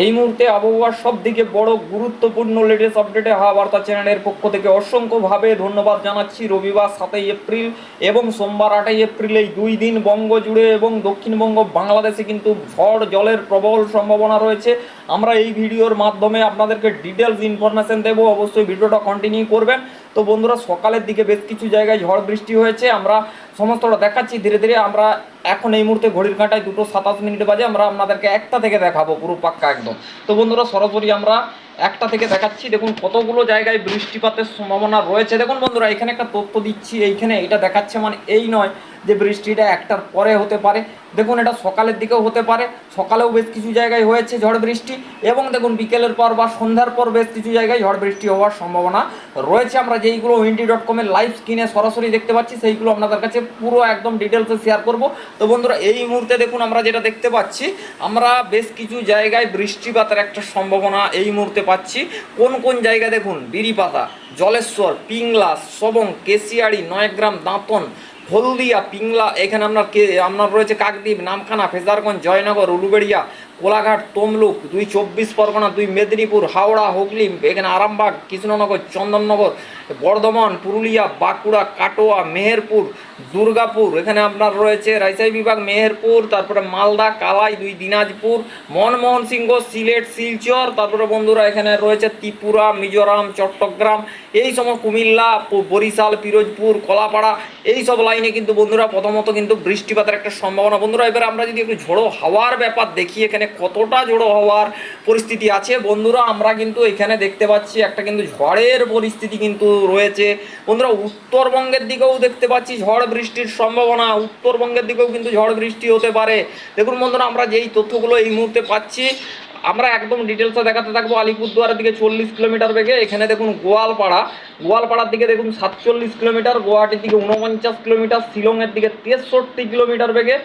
এই মুহূর্তে আবহাওয়ার সব থেকে বড় গুরুত্বপূর্ণ লেটেস্ট আপডেটে হাওয়া বার্তা চ্যানেলের পক্ষ থেকে অসংখ্যভাবে ধন্যবাদ জানাচ্ছি। রবিবার সাতই এপ্রিল এবং সোমবার আটই এপ্রিল এই দুই দিন বঙ্গ জুড়ে এবং দক্ষিণবঙ্গ বাংলাদেশে কিন্তু ঝড় জলের প্রবল সম্ভাবনা রয়েছে। আমরা এই ভিডিওর মাধ্যমে আপনাদেরকে ডিটেলস ইনফরমেশন দেবো। অবশ্যই ভিডিওটা কন্টিনিউ করবেন। তো বন্ধুরা, সকালের দিকে বেশ কিছু জায়গায় ঝড় বৃষ্টি হয়েছে। আমরা সমস্তটা দেখাচ্ছি। ধীরে ধীরে আমরা এখন এই মুহূর্তে ঘড়ির কাঁটায় দুটো সাতাশ মিনিট বাজে। আমরা আপনাদেরকে একটা থেকে দেখাবো পুরো পাক্কা একদম। তো বন্ধুরা, সরাসরি আমরা একটা থেকে দেখাচ্ছি। দেখুন, কতগুলো জায়গায় বৃষ্টিপাতের সম্ভাবনা রয়েছে। দেখুন বন্ধুরা, এখানে একটা তথ্য দিচ্ছি। এইখানে এটা দেখাচ্ছে মানে এই নয়। যে বৃষ্টিটা একটার পরে হতে পারে। দেখুন, এটা সকালের দিকেও হতে পারে। সকালেও বেশ কিছু জায়গায় হয়েছে ঝড় বৃষ্টি এবং দেখুন, বিকেলের পর বা সন্ধ্যার পর বেশ কিছু জায়গায় ঝড় বৃষ্টি হওয়ার সম্ভাবনা রয়েছে। আমরা যেইগুলো উইন্ডি ডট কমের লাইভ স্ক্রিনে সরাসরি দেখতে পাচ্ছি, সেইগুলো আপনাদের কাছে পুরো একদম ডিটেলসে শেয়ার করব। তো বন্ধুরা, এই মুহূর্তে দেখুন, আমরা যেটা দেখতে পাচ্ছি, আমরা বেশ কিছু জায়গায় বৃষ্টিপাতের একটা সম্ভাবনা এই মুহূর্তে পাচ্ছি। কোন কোন জায়গা দেখুন? বিরিপাতা জলেশ্বর, পিংলা সবং কেশিয়াড়ি, নয়গ্রাম, দাঁতন হলদিয়া, পিংলা, এখানে আপনার কে আপনার রয়েছে কাকদ্বীপ, নামখানা, ফেজারগঞ্জ, জয়নগর, উলুবেড়িয়া, কোলাঘাট, তমলুক, দুই চব্বিশ পরগনা, দুই মেদিনীপুর, হাওড়া, হুগলি, এখানে আরামবাগ, কৃষ্ণনগর, চন্দননগর, বর্ধমান, পুরুলিয়া, বাঁকুড়া, কাটোয়া, মেহেরপুর, দুর্গাপুর, এখানে আপনার রয়েছে রাজশাহী বিভাগ, মেহেরপুর, তারপরে মালদা, কালাই, দুই দিনাজপুর, মনমোহন সিংহ, সিলেট, শিলচর, তারপরে বন্ধুরা এখানে রয়েছে ত্রিপুরা, মিজোরাম, চট্টগ্রাম এই সময় কুমিল্লা বরিশাল, পিরোজপুর, কলাপাড়া, এই সব লাইনে কিন্তু বন্ধুরা প্রথমত কিন্তু বৃষ্টিপাতের একটা সম্ভাবনা। বন্ধুরা, এবার আমরা যদি একটু ঝোড়ো হাওয়ার ব্যাপার দেখি, এখানে কতটা ঝোড়ো হওয়ার পরিস্থিতি আছে। বন্ধুরা, আমরা কিন্তু এখানে দেখতে পাচ্ছি একটা কিন্তু ঝড়ের পরিস্থিতি কিন্তু রয়েছে। বন্ধুরা, উত্তরবঙ্গের দিকেও দেখতে পাচ্ছি ঝড় বৃষ্টির সম্ভাবনা। উত্তরবঙ্গের দিকেও কিন্তু ঝড় বৃষ্টি হতে পারে। দেখুন বন্ধুরা, আমরা যেই তথ্যগুলো এই মুহূর্তে পাচ্ছি আমরা একদম ডিটেলসে দেখাতে থাকব আলিপুরদুয়ারের দিকে চল্লিশ কিলোমিটার বেগে, এখানে দেখুন গোয়ালপাড়া। গোয়ালপাড়ার দিকে দেখুন সাতচল্লিশ কিলোমিটার, গুয়াহাটির দিকে উনপঞ্চাশ কিলোমিটার, শিলংয়ের দিকে তেষট্টি কিলোমিটার বেগে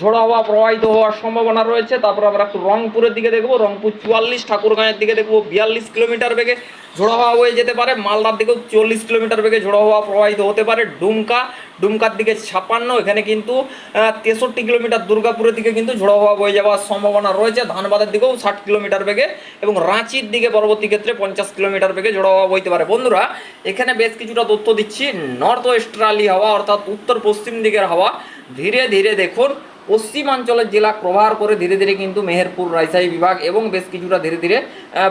ঝোড়ো হাওয়া, প্রবাহিত হওয়ার সম্ভাবনা রয়েছে। তারপর আমরা একটু রংপুরের দিকে দেখব। রংপুর চুয়াল্লিশ, ঠাকুরগাঁয়ের দিকে দেখব বিয়াল্লিশ কিলোমিটার বেগে ঝোড়ো হাওয়া হয়ে যেতে পারে। মালদার দিকেও চল্লিশ কিলোমিটার বেগে ঝোড়ো হাওয়া, প্রবাহিত হতে পারে। ডুমকা, ডুমকার দিকে ছাপান্ন, এখানে কিন্তু তেষট্টি কিলোমিটার দুর্গাপুরের দিকে কিন্তু ঝোড়ো হাওয়া বয়ে যাওয়ার সম্ভাবনা রয়েছে। ধানবাদের দিকেও ষাট কিলোমিটার বেগে এবং রাঁচির দিকে পরবর্তী ক্ষেত্রে পঞ্চাশ কিলোমিটার বেগে ঝোড়ো হাওয়া বইতে পারে। বন্ধুরা, এখানে বেশ কিছুটা তথ্য দিচ্ছি। নর্থ ওয়েস্ট্রালি হাওয়া, অর্থাৎ উত্তর পশ্চিম দিকের হাওয়া। ধীরে ধীরে দেখুন। পশ্চিমাঞ্চলের জেলা প্রভার করে ধীরে ধীরে কিন্তু মেহেরপুর, রাজশাহী বিভাগ এবং বেশ কিছুটা ধীরে ধীরে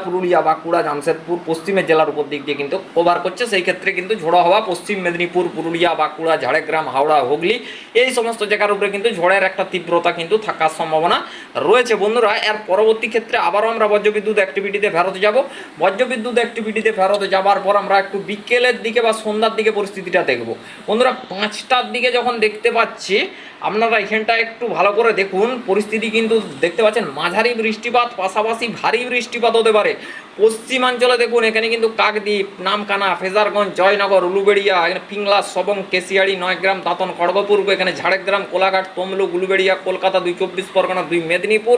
পুরুলিয়া, বাঁকুড়া, জামশেদপুর পশ্চিমের জেলার উপর দিক দিয়ে কিন্তু কভার করছে। সেই ক্ষেত্রে কিন্তু ঝোড়ো হওয়া পশ্চিম মেদিনীপুর, পুরুলিয়া, বাঁকুড়া, ঝাড়গ্রাম, হাওড়া, হুগলি এই সমস্ত জায়গার উপরে কিন্তু ঝড়ের একটা তীব্রতা কিন্তু থাকার সম্ভাবনা রয়েছে। বন্ধুরা, এর পরবর্তী ক্ষেত্রে আবারও আমরা বজ্রবিদ্যুৎ অ্যাক্টিভিটিতে ফেরত যাব। বজ্রবিদ্যুৎ অ্যাক্টিভিটিতে ফেরত যাবার পর আমরা একটু বিকেলের দিকে বা সন্ধ্যার দিকে পরিস্থিতিটা দেখব। বন্ধুরা, পাঁচটার দিকে যখন দেখতে পাচ্ছি আপনারা এখানটা একটু ভালো করে দেখুন। পরিস্থিতি কিন্তু দেখতে পাচ্ছেন, মাঝারি বৃষ্টিপাত, পাশাপাশি ভারী বৃষ্টিপাত হতে পারে। পশ্চিমাঞ্চলে দেখুন, এখানে কিন্তু কাকদ্বীপ, নামকানা, ফেজারগঞ্জ, জয়নগর, উলুবেড়িয়া, এখানে পিংলা, সবং, কেশিয়াড়ি, নয়গ্রাম, দাঁতন খড়গপুর এখানে ঝাড়গ্রাম, কোলাঘাট, তমলুক, উলুবেড়িয়া, কলকাতা, দুই চব্বিশ পরগনা, দুই মেদিনীপুর,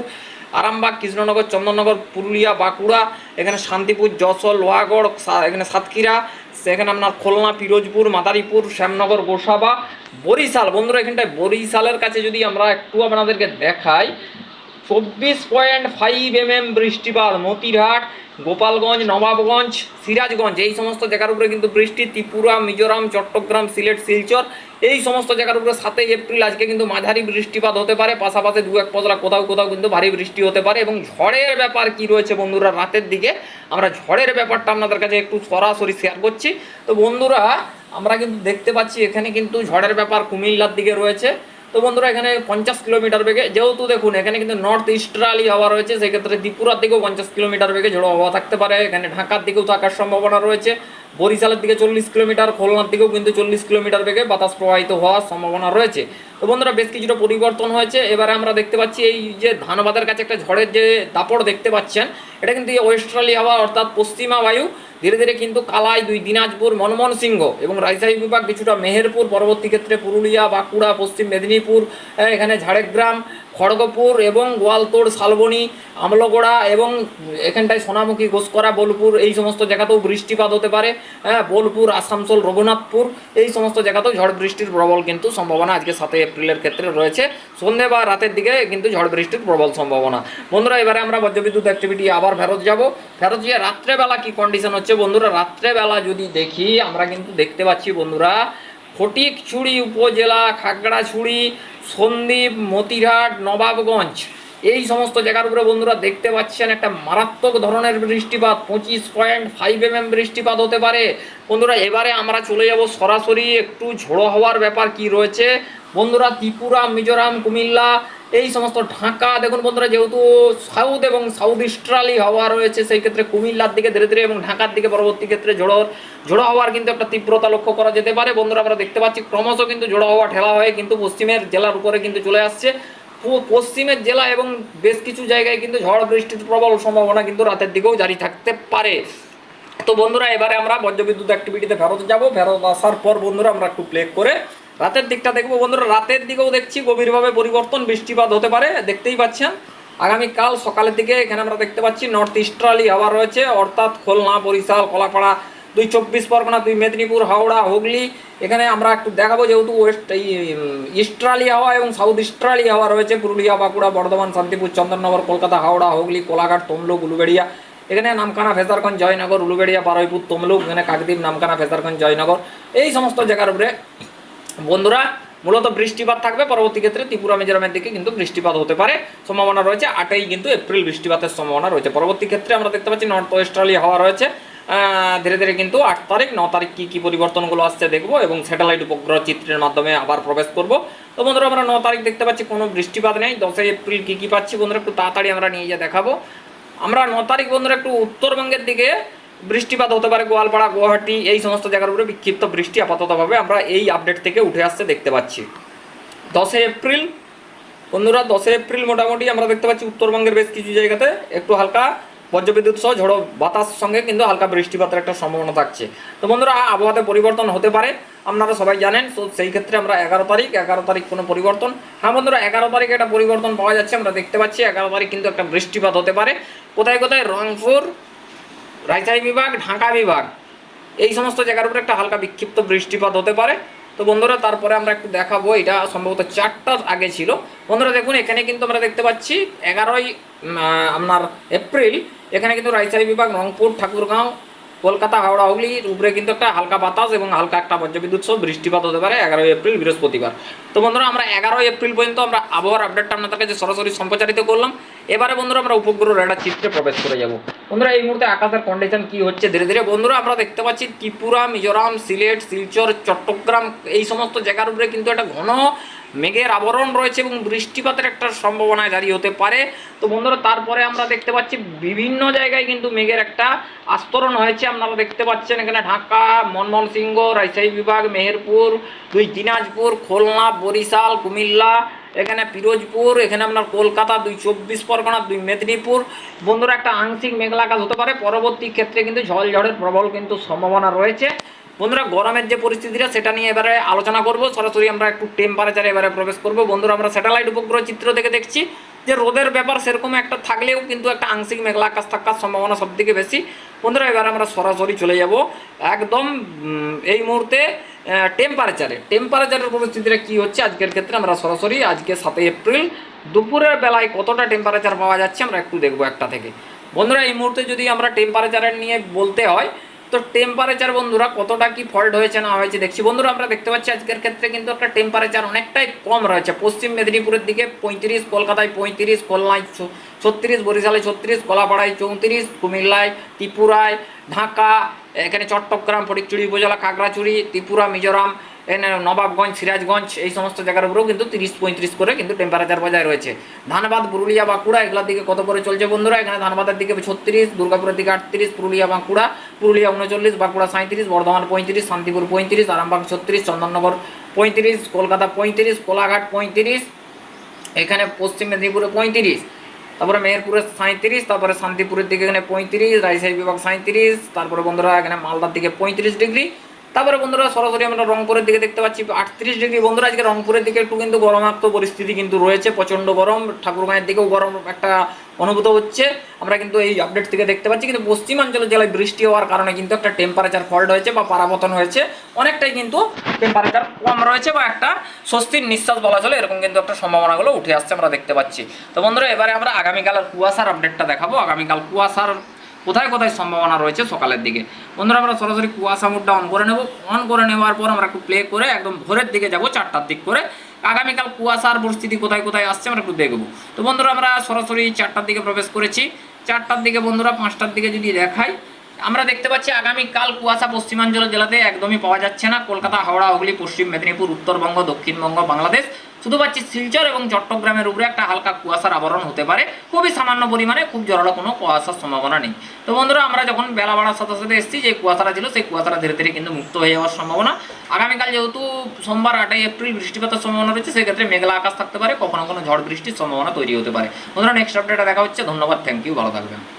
আরামবাগ, কৃষ্ণনগর, চন্দননগর, পুরুলিয়া, বাঁকুড়া, এখানে শান্তিপুর, যশোর, লোহাগড় এখানে সাতক্ষীরা সেখানে আপনার খুলনা, পিরোজপুর, মাদারীপুর, শ্যামনগর, গোসাবা, বরিশাল। বন্ধুরা, এখানটায় বরিশালের কাছে যদি আমরা একটু আপনাদেরকে দেখাই চব্বিশ পয়েন্ট ফাইভ এম এম বৃষ্টিপাত, মতিরহাট, গোপালগঞ্জ, নবাবগঞ্জ, সিরাজগঞ্জ, এই সমস্ত জায়গার উপরে কিন্তু বৃষ্টি, ত্রিপুরা, মিজোরাম, চট্টগ্রাম, সিলেট, শিলচর, এই সমস্ত জায়গার উপরে সাতই এপ্রিল আজকে কিন্তু মাঝারি বৃষ্টিপাত হতে পারে, পাশাপাশি দু এক পজলা কোথাও কোথাও কিন্তু ভারী বৃষ্টি হতে পারে এবং ঝড়ের ব্যাপার কি রয়েছে বন্ধুরা রাতের দিকে, আমরা ঝড়ের ব্যাপারটা আপনাদের কাছে একটু সরাসরি শেয়ার করছি। তো বন্ধুরা, আমরা কিন্তু দেখতে পাচ্ছি এখানে কিন্তু ঝড়ের ব্যাপার কুমিল্লার দিকে রয়েছে। তো বন্ধুরা, এখানে পঞ্চাশ কিলোমিটার বেগে, যেহেতু দেখুন, এখানে কিন্তু নর্থ ইস্টারালি হাওয়া রয়েছে, সেক্ষেত্রে ত্রিপুরার দিকেও পঞ্চাশ কিলোমিটার বেগে ঝোড়ো হাওয়া থাকতে পারে। এখানে ঢাকার দিকেও থাকার সম্ভাবনা রয়েছে। বরিশালের দিকে চল্লিশ কিলোমিটার, খুলনার দিকেও কিন্তু চল্লিশ কিলোমিটার বেগে বাতাস প্রবাহিত হওয়ার সম্ভাবনা রয়েছে। তো বন্ধুরা, বেশ কিছুটা পরিবর্তন হয়েছে। এবারে আমরা দেখতে পাচ্ছি এই যে ধানবাদের কাছে একটা ঝড়ের যে দাপড় দেখতে পাচ্ছেন, এটা কিন্তু ওয়েস্টার্লি হাওয়া অর্থাৎ পশ্চিমা বায়ু, ধীরে ধীরে কিন্তু কালাই, দুই দিনাজপুর, মনমোহন সিংহ এবং রাজশাহী বিভাগ কিছুটা মেহেরপুর, পরবর্তী ক্ষেত্রে পুরুলিয়া, বাঁকুড়া, পশ্চিম মেদিনীপুর এখানে ঝাড়গ্রাম খড়গপুর এবং গোয়ালতোড় শালবনি, আমলগোড়া এবং এখানটায় সোনামুখী, ঘোষকরা, বোলপুর এই সমস্ত জায়গাতেও বৃষ্টিপাত হতে পারে। হ্যাঁ বোলপুর, আসানসোল, রঘুনাথপুর এই সমস্ত জায়গাতেও ঝড় বৃষ্টির প্রবল কিন্তু সম্ভাবনা আজকে সাতই এপ্রিলের ক্ষেত্রে রয়েছে। সন্ধে বা রাতের দিকে কিন্তু ঝড় বৃষ্টির প্রবল সম্ভাবনা। বন্ধুরা, এবারে আমরা বজ্রবিদ্যুৎ অ্যাক্টিভিটি আবার ফেরত যাব। ফেরত গিয়ে রাত্রেবেলা কি কন্ডিশন হচ্ছে বন্ধুরা? রাত্রেবেলা যদি দেখি, আমরা কিন্তু দেখতে পাচ্ছি বন্ধুরা, ফটিকছুড়ি উপজেলা, খাগড়াছড়ি সন্দ্বীপ মতিরহাট, নবাবগঞ্জ। এই সমস্ত জায়গার উপরে বন্ধুরা দেখতে পাচ্ছেন একটা মারাত্মক ধরনের বৃষ্টিপাত, পঁচিশ পয়েন্ট ফাইভ এম বৃষ্টিপাত হতে পারে। বন্ধুরা, এবারে আমরা চলে যাব সরাসরি একটু ঝোড়ো হওয়ার ব্যাপার কি রয়েছে। বন্ধুরা, ত্রিপুরা, মিজোরাম, কুমিল্লা এই সমস্ত ঢাকা, দেখুন বন্ধুরা, যেহেতু সাউথ এবং সাউথ ইস্ট্রালি হাওয়া রয়েছে, সেই ক্ষেত্রে কুমিল্লার দিকে ধীরে ধীরে এবং ঢাকার দিকে পরবর্তী ক্ষেত্রে ঝোড়ো ঝোড়ো হওয়ার কিন্তু একটা তীব্রতা লক্ষ্য করা যেতে পারে। বন্ধুরা, আমরা দেখতে পাচ্ছি ক্রমশ কিন্তু ঝোড়ো হওয়া ঠেলা হয়ে কিন্তু পশ্চিমের জেলার উপরে কিন্তু চলে আসছে। পশ্চিমের জেলা এবং বেশ কিছু জায়গায় কিন্তু ঝড় বৃষ্টির প্রবল সম্ভাবনা কিন্তু রাতের দিকেও জারি থাকতে পারে। তো বন্ধুরা, এবারে আমরা বজ্রবিদ্যুৎ অ্যাক্টিভিটিতে ফেরত যাব। ফেরত আসার পর বন্ধুরা, আমরা একটু প্লে করে রাতের দিকটা দেখব বন্ধুরা, রাতের দিকেও দেখছি গভীরভাবে পরিবর্তন, বৃষ্টিপাত হতে পারে, দেখতেই পাচ্ছেন। আগামীকাল সকালের দিকে এখানে আমরা দেখতে পাচ্ছি নর্থ ইস্টার্লি হাওয়া রয়েছে, অর্থাৎ খুলনা, বরিশাল, কলাপাড়া, দুই চব্বিশ পরগনা, দুই মেদিনীপুর, হাওড়া, হুগলি। এখানে আমরা একটু দেখাবো যেহেতু ওয়েস্ট ইস্ট্রালি হাওয়া এবং সাউথ ইস্ট্রালি হাওয়া রয়েছে, পুরুলিয়া, বাঁকুড়া, বর্ধমান, শান্তিপুর, চন্দননগর, কলকাতা, হাওড়া, হুগলি, কোলাঘাট, তমলুক, উলুবেড়িয়া। এখানে নামখানা ফেজারগঞ্জ, জয়নগর, উলুবেড়িয়া, বারুইপুর, তমলুক, এখানে কাকদ্বীপ নামখানা ফেজারগঞ্জ, জয়নগর। এই সমস্ত জায়গার উপরে বন্ধুরা, মূলত বৃষ্টিপাত থাকবে। পরবর্তী ক্ষেত্রে ত্রিপুরা, মিজোরামের দিকে কিন্তু বৃষ্টিপাত হতে পারে। সম্ভাবনা রয়েছে, আটই কিন্তু এপ্রিল বৃষ্টিপাতের সম্ভাবনা রয়েছে। পরবর্তী ক্ষেত্রে আমরা দেখতে পাচ্ছি, নর্থ ওয়েস্টার্লি হাওয়া রয়েছে। ধীরে ধীরে কিন্তু আট তারিখ, ন তারিখ কী কী পরিবর্তনগুলো আসছে দেখব এবং স্যাটেলাইট উপগ্রহ চিত্রের মাধ্যমে আবার প্রবেশ করব। তো বন্ধুরা, আমরা ন তারিখ দেখতে পাচ্ছি, কোনো বৃষ্টিপাত নেই। দশই এপ্রিল কী কী পাচ্ছি বন্ধুরা, একটু তাড়াতাড়ি আমরা নিয়ে যা দেখাবো। আমরা ন তারিখ বন্ধুরা, একটু উত্তরবঙ্গের দিকে বৃষ্টিপাত হতে পারে, গোয়ালপাড়া, গুয়াহাটি, এই সমস্ত জায়গার উপরে বিক্ষিপ্ত বৃষ্টি আপাততভাবে আমরা এই আপডেট থেকে উঠে আসতে দেখতে পাচ্ছি। দশই এপ্রিল, বন্ধুরা, দশই এপ্রিল মোটামুটি আমরা দেখতে পাচ্ছি উত্তরবঙ্গের বেশ কিছু জায়গাতে একটু হালকা বজ্রবিদ্যুৎ সহ ঝড়ো বাতাস সঙ্গে কিন্তু হালকা বৃষ্টিপাতের একটা সম্ভাবনা থাকছে। তো বন্ধুরা, আবহাওয়াতে পরিবর্তন হতে পারে, আপনারা সবাই জানেন, তো সেই ক্ষেত্রে আমরা এগারো তারিখ এগারো তারিখ কোনো পরিবর্তন। হ্যাঁ বন্ধুরা, এগারো তারিখে একটা পরিবর্তন পাওয়া যাচ্ছে, আমরা দেখতে পাচ্ছি এগারো তারিখ কিন্তু একটা বৃষ্টিপাত হতে পারে। কোথায় কোথায়? রংপুর রাজশাহী বিভাগ, ঢাকা বিভাগ, এই সমস্ত জায়গার উপরে একটা হালকা বিক্ষিপ্ত বৃষ্টিপাত হতে পারে। তো বন্ধুরা, তারপরে আমরা একটু দেখাবো, এটা সম্ভবত চারটার আগে ছিল। বন্ধুরা, দেখুন, এখানে কিন্তু আমরা দেখতে পাচ্ছি এগারোই আপনার এপ্রিল, এখানে কিন্তু রাজশাহী বিভাগ, রংপুর, ঠাকুরগাঁও কলকাতা, হাওড়া হুগলির উপরে কিন্তু একটা হালকা বাতাস এবং হালকা একটা বজ্রবিদ্যুৎ সহ বৃষ্টিপাত হতে পারে এগারোই এপ্রিল বৃহস্পতিবার। তো বন্ধুরা, আমরা এগারোই এপ্রিল পর্যন্ত আমরা আবহাওয়ার আপডেটটা আপনাদের কাছে সরাসরি সম্প্রচারিত করলাম, এবারে বন্ধুরা আমরা উপগ্রহ রেডার চিত্রে প্রবেশ করে যাব। বন্ধুরা, এই মুহূর্তে আকাশের কন্ডিশন কি হচ্ছে? ধীরে ধীরে বন্ধুরা, আমরা দেখতে পাচ্ছি ত্রিপুরা, মিজোরাম, সিলেট, শিলচর, চট্টগ্রাম, এই সমস্ত জায়গার উপরে কিন্তু একটা ঘন মেঘের আবরণ রয়েছে এবং বৃষ্টিপাতের একটা সম্ভাবনা জারি হতে পারে। তো বন্ধুরা, তারপরে আমরা দেখতে পাচ্ছি বিভিন্ন জায়গায় কিন্তু মেঘের একটা আস্তরণ হয়েছে। আপনারা দেখতে পাচ্ছেন এখানে ঢাকা, মনমোহন সিংহ, রাজশাহী বিভাগ, মেহেরপুর, দুই দিনাজপুর, খুলনা, বরিশাল, কুমিল্লা, এখানে পিরোজপুর, এখানে আপনার কলকাতা, দুই চব্বিশ পরগনা, দুই মেদিনীপুর। বন্ধুরা, একটা আংশিক মেঘলা আকাশ হতে পারে। পরবর্তী ক্ষেত্রে কিন্তু ঝড় ঝড়ের প্রবল কিন্তু সম্ভাবনা রয়েছে। বন্ধুরা, গরমের যে পরিস্থিতিটা, সেটা নিয়ে এবারে আলোচনা করব। সরাসরি আমরা একটু টেম্পারেচারে এবারে প্রবেশ করব। বন্ধুরা, আমরা স্যাটেলাইট উপগ্রহ চিত্র থেকে দেখছি যে রোদের ব্যাপার সেরকম একটা থাকলেও কিন্তু একটা আংশিক মেঘলা আকাশ থাকার সম্ভাবনা সব থেকে বেশি। বন্ধুরা, এবারে আমরা সরাসরি চলে যাব একদম এই মুহূর্তে টেম্পারেচারে টেম্পারেচারের পরিস্থিতিটা কী হচ্ছে? আজকের ক্ষেত্রে আমরা সরাসরি, আজকে সাতই এপ্রিল, দুপুরের বেলায় কতটা টেম্পারেচার পাওয়া যাচ্ছে আমরা একটু দেখব একটা থেকে। বন্ধুরা, এই মুহূর্তে যদি আমরা টেম্পারেচারের নিয়ে বলতে হয় তো টেম্পারেচার বন্ধুরা কতটা কি ফল্ট হয়েছে না হয়েছে দেখছি। বন্ধুরা, আমরা দেখতে পাচ্ছি আজকের ক্ষেত্রে কিন্তু একটা টেম্পারেচার অনেকটাই কম রয়েছে। পশ্চিম মেদিনীপুরের দিকে পঁয়ত্রিশ, কলকাতায় পঁয়ত্রিশ, খুলনায় ছত্রিশ, বরিশালে ছত্রিশ, কলাপাড়ায় চৌত্রিশ, কুমিল্লায় ত্রিপুরায় ঢাকা এখানে চট্টগ্রাম ফটিকচুড়ি উপজেলা, খাগড়াছড়ি, ত্রিপুরা, মিজোরাম নবাবগঞ্জ, সিরাজগঞ্জ, এই সমস্ত জায়গার উপরেও কিন্তু তিরিশ পঁয়ত্রিশ করে কিন্তু টেম্পারেচার বজায় রয়েছে। ধানবাদ, পুরুলিয়া, বাঁকুড়া, এগুলোর দিকে কত করে চলছে বন্ধুরা? এখানে ধানবাদের দিকে ছত্রিশ, দুর্গাপুরের দিকে আটত্রিশ, পুরুলিয়া, বাঁকুড়া, পুরুলিয়া উনচল্লিশ বাঁকুড়া সাঁত্রিশ বর্ধমান পঁয়ত্রিশ, শান্তিপুর পঁয়ত্রিশ, আরামবাগ ছত্রিশ, চন্দননগর পঁয়ত্রিশ, কলকাতা পঁয়ত্রিশ, কোলাঘাট পঁয়ত্রিশ, এখানে পশ্চিম মেদিনীপুরে পঁয়ত্রিশ। তারপরে মেহেরপুরে সাঁত্রিশ তারপরে শান্তিপুরের দিকে এখানে পঁয়ত্রিশ, রাজশাহী বিভাগ সাঁত্রিশ তারপরে বন্ধুরা এখানে মালদার দিকে পঁয়ত্রিশ ডিগ্রি। তারপরে বন্ধুরা সরাসরি আমরা রংপুরের দিকে দেখতে পাচ্ছি, আটত্রিশ ডিগ্রি। বন্ধুরা, আজকে রংপুরের দিকে একটু কিন্তু গরমাক্ত পরিস্থিতি কিন্তু রয়েছে, প্রচণ্ড গরম। ঠাকুরগাঁয়ের দিকেও গরম একটা অনুভূত হচ্ছে। আমরা কিন্তু এই আপডেট থেকে দেখতে পাচ্ছি, কিন্তু পশ্চিমাঞ্চলের জেলায় বৃষ্টি হওয়ার কারণে কিন্তু একটা টেম্পারেচার ফল্ট হয়েছে বা পারাবতন হয়েছে। অনেকটাই কিন্তু টেম্পারেচার কম রয়েছে বা একটা স্বস্তির নিঃশ্বাস বলা চলে, এরকম কিন্তু একটা সম্ভাবনাগুলো উঠে আসছে আমরা দেখতে পাচ্ছি। তো বন্ধুরা, এবারে আমরা আগামীকালের কুয়াশার আপডেটটা দেখাবো। আগামীকাল কুয়াশার কোথায় কোথায় সম্ভাবনা রয়েছে সকালের দিকে। বন্ধুরা, আমরা সরাসরি কুয়াশা মোডটা অন করে নেব। অন করে নেওয়ার পর আমরা একটু প্লে করে একদম ভোরের দিকে যাব চারটার দিক করে। আগামীকাল কুয়াশার পরিস্থিতি কোথায় কোথায় আসছে আমরা একটু দেখব। তো বন্ধুরা, আমরা সরাসরি চারটার দিকে প্রবেশ করেছি। চারটার দিকে বন্ধুরা, পাঁচটার দিকে যদি দেখাই, আমরা দেখতে পাচ্ছি আগামীকাল কুয়াশা পশ্চিমাঞ্চল জেলাতে একদমই পাওয়া যাচ্ছে না। কলকাতা, হাওড়া, হুগলি, পশ্চিম মেদিনীপুর, উত্তরবঙ্গ, দক্ষিণবঙ্গ, বাংলাদেশ। শুধু পাচ্ছি শিলচর এবং চট্টগ্রামের উপরে একটা হালকা কুয়াশার আবরণ হতে পারে। খুবই সামান্য পরিমাণে খুব জোরালো কোনো কুয়াশার সম্ভাবনা নেই। তো বন্ধুরা, আমরা যখন বেলা বাড়ার সাথে সাথে এসেছি, যে কুয়াশাটা ছিল, সেই কুয়াশাটা ধীরে ধীরে কিন্তু মুক্ত হয়ে যাওয়ার সম্ভাবনা। আগামীকাল যেহেতু সোমবার আটই এপ্রিল বৃষ্টিপাতের সম্ভাবনা রয়েছে, সেক্ষেত্রে মেঘলা আকাশ থাকতে পারে, কখনো কোনো ঝড় বৃষ্টির সম্ভাবনা তৈরি হতে পারে। বন্ধুরা নেক্সট আপডেটটা দেখা হচ্ছে। ধন্যবাদ থ্যাংক ইউ ভালো থাকবেন।